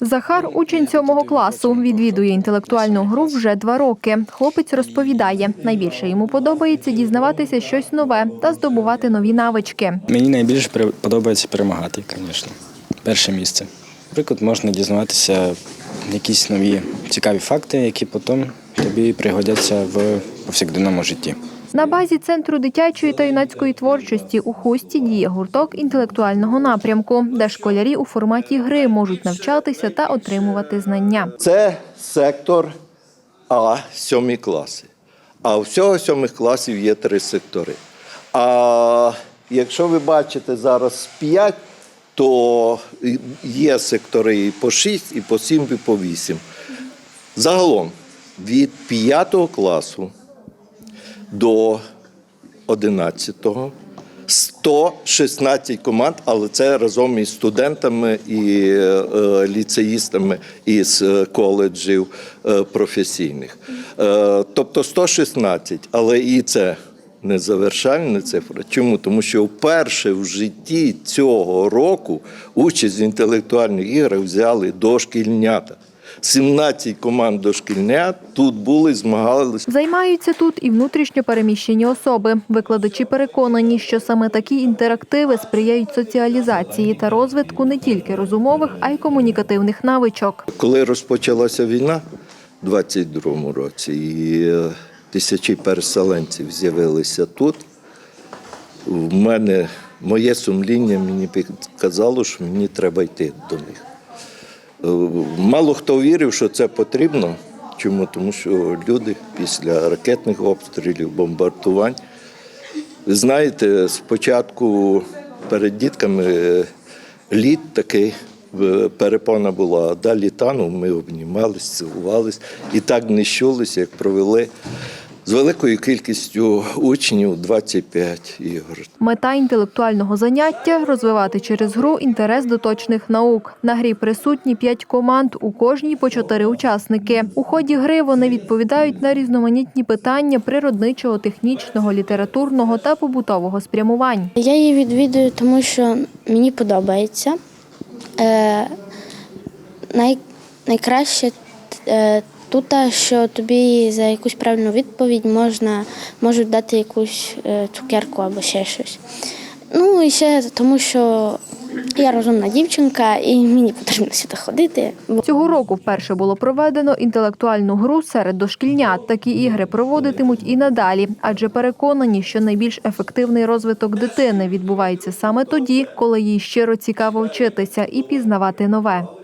Захар, учень сьомого класу, відвідує інтелектуальну гру вже два роки. Хлопець розповідає, найбільше йому подобається дізнаватися щось нове та здобувати нові навички. Мені найбільше подобається перемагати, звісно. Перше місце. Наприклад, можна дізнаватися якісь нові цікаві факти, які потім тобі пригодяться в повсякденному житті. На базі центру дитячої та юнацької творчості у хусті діє гурток інтелектуального напрямку, де школярі у форматі гри можуть навчатися та отримувати знання. Це сектор А, сьомі класи. А всього сьомих класів є три сектори. А якщо ви бачите зараз 5, то є сектори і по 6, і по 7, і по 8. Загалом від 5 класу до 11-го 116 команд, але це разом із студентами і е, ліцеїстами із е, коледжів е, професійних. Е, тобто 116, але і це не завершальна цифра. Чому? Тому що вперше в житті цього року участь в інтелектуальних іграх взяли дошкільнята. 17 команд дошкільнят тут були, змагалися. Займаються тут і внутрішньо переміщені особи. Викладачі переконані, що саме такі інтерактиви сприяють соціалізації та розвитку не тільки розумових, а й комунікативних навичок. Коли розпочалася війна у 22-му році, і е, тисячі переселенців з'явилися тут, в мене моє сумління мені підказало, що мені треба йти до них. Мало хто вірив, що це потрібно. Чому? Тому що люди після ракетних обстрілів, бомбардувань. Ви знаєте, спочатку перед дітками е, лід такий, е, перепона була, а далі танув, ми обнімались, цілувались і так не щулися, як провели з великою кількістю учнів 25 ігор. Мета інтелектуального заняття розвивати через гру інтерес до точних наук. На грі присутні п'ять команд, у кожній по чотири учасники. У ході гри вони відповідають на різноманітні питання природничого, технічного, літературного та побутового спрямувань. Я її відвідую, тому що мені подобається. Е, най, найкраще е, тут, що тобі за якусь правильну відповідь можна, можуть дати якусь е, цукерку або ще щось. Ну і ще тому, що я розумна дівчинка і мені потрібно сюди ходити. Цього року вперше було проведено інтелектуальну гру серед дошкільнят. Такі ігри проводитимуть і надалі, адже переконані, що найбільш ефективний розвиток дитини відбувається саме тоді, коли їй щиро цікаво вчитися і пізнавати нове.